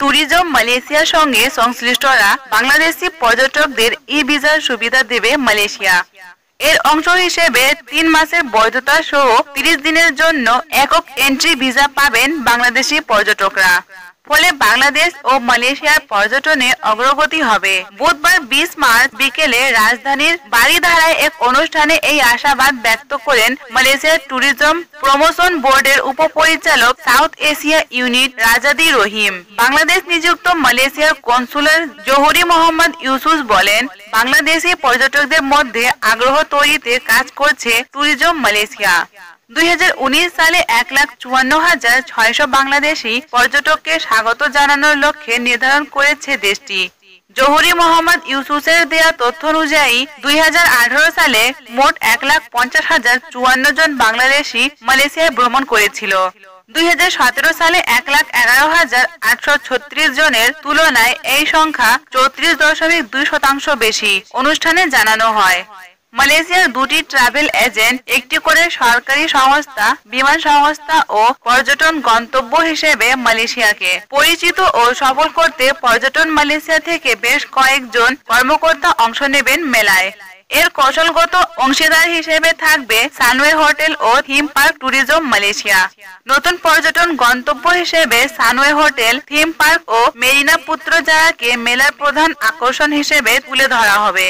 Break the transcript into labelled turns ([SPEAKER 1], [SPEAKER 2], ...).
[SPEAKER 1] Tourism মালয়েশিয়ার সঙ্গে সংশ্লিষ্টরা বাংলাদেশি পর্যটকদের ই ভিসার সুবিধা দেবে মালয়েশিয়া। এর অংশ হিসেবে তিন মাসের বৈধতা সহ তিরিশ দিনের জন্য একক এন্ট্রি ভিসা পাবেন বাংলাদেশি পর্যটকরা। ফলে বাংলাদেশ ও মালয়েশিয়ার পর্যটনে অগ্রগতি হবে। বুধবার বিশ মার্চ বিকেলে রাজধানীর বাড়িধারায় এক অনুষ্ঠানে এই আশাবাদ ব্যক্ত করেন মালয়েশিয়ার ট্যুরিজম প্রমোশন বোর্ডের উপপরিচালক সাউথ এশিয়া ইউনিট রাজাদি রহিম। বাংলাদেশ নিযুক্ত মালয়েশিয়ার কনসুলার জহুরি মোহাম্মদ ইউসুস বলেন, বাংলাদেশি পর্যটকদের মধ্যে আগ্রহ তৈরিতে কাজ করছে ট্যুরিজম মালয়েশিয়া। দুই হাজার উনিশ সালে এক লাখ চুয়ান্ন হাজার ছয়শো বাংলাদেশি পর্যটককে স্বাগত জানানোর লক্ষ্যে নির্ধারণ করেছে দেশটি। জহুরি মোহাম্মদ ইউসুসের দেয়া তথ্য অনুযায়ী, দুই হাজার আঠারো সালে মোট এক লাখ পঞ্চাশ হাজার চুয়ান্ন জন বাংলাদেশি মালয়েশিয়ায় ভ্রমণ করেছিল। দুই হাজার সতেরো সালে এক লাখ এগারো হাজার আটশো ছত্রিশ জনের তুলনায় এই সংখ্যা চৌত্রিশ দশমিক দুই শতাংশ বেশি, অনুষ্ঠানে জানানো হয়। মালয়েশিয়ার দুটি ট্রাভেল এজেন্ট একটি করে সরকারি সংস্থা, বিমান সংস্থা ও পর্যটন গন্তব্য হিসেবে মালয়েশিয়াকে। পরিচিত ও সফল করতে পর্যটন মালয়েশিয়া থেকে বেশ কয়েকজন কর্মকর্তা অংশ নেবেন মেলায়। এর কৌশলগত অংশীদার হিসেবে থাকবে সানওয়ে হোটেল ও থিম পার্ক ট্যুরিজম মালয়েশিয়া। নতুন পর্যটন গন্তব্য হিসেবে সানওয়ে হোটেল, থিম পার্ক ও মেরিনা পুত্র জায়াকে মেলার প্রধান আকর্ষণ হিসেবে তুলে ধরা হবে।